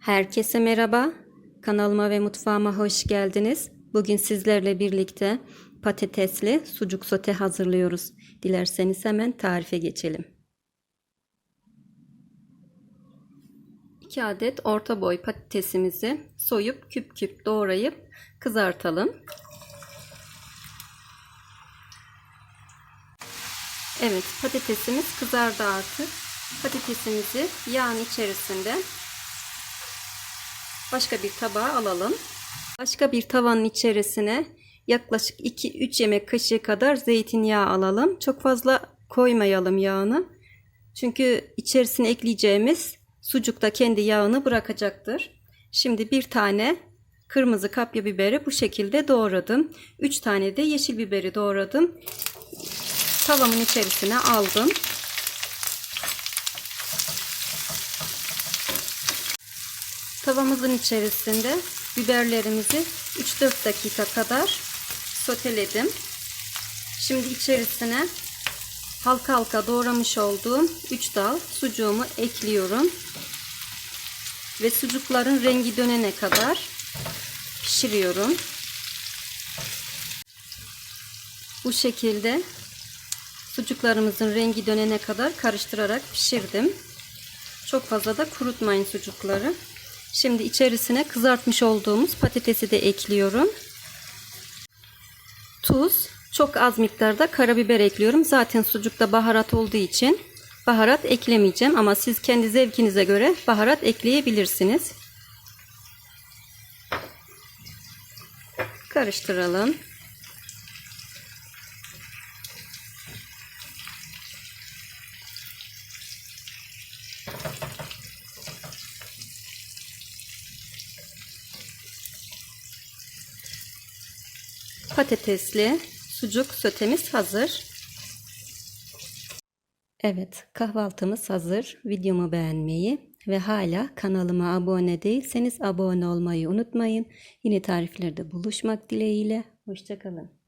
Herkese merhaba. Kanalıma ve mutfağıma hoş geldiniz. Bugün sizlerle birlikte patatesli sucuk sote hazırlıyoruz. Dilerseniz hemen tarife geçelim. 2 adet orta boy patatesimizi soyup küp küp doğrayıp kızartalım. Evet patatesimiz kızardı artık. Patatesimizi yağın içerisinde başka bir tabağa alalım. Başka bir tavanın içerisine yaklaşık 2-3 yemek kaşığı kadar zeytinyağı alalım. Çok fazla koymayalım yağını. Çünkü içerisine ekleyeceğimiz sucuk da kendi yağını bırakacaktır. Şimdi bir tane kırmızı kapya biberi bu şekilde doğradım. 3 tane de yeşil biberi doğradım. Tavamın içerisine aldım. Tavamızın içerisinde biberlerimizi 3-4 dakika kadar soteledim. Şimdi içerisine halka halka doğramış olduğum 3 dal sucuğumu ekliyorum. Ve sucukların rengi dönene kadar pişiriyorum. Bu şekilde sucuklarımızın rengi dönene kadar karıştırarak pişirdim. Çok fazla da kurutmayın sucukları. Şimdi içerisine kızartmış olduğumuz patatesi de ekliyorum. Tuz, çok az miktarda karabiber ekliyorum. Zaten sucukta baharat olduğu için baharat eklemeyeceğim ama siz kendi zevkinize göre baharat ekleyebilirsiniz. Karıştıralım. Patatesli sucuk sötemiz hazır. Evet kahvaltımız hazır. Videomu beğenmeyi ve hala kanalıma abone değilseniz abone olmayı unutmayın. Yeni tariflerde buluşmak dileğiyle. Hoşçakalın.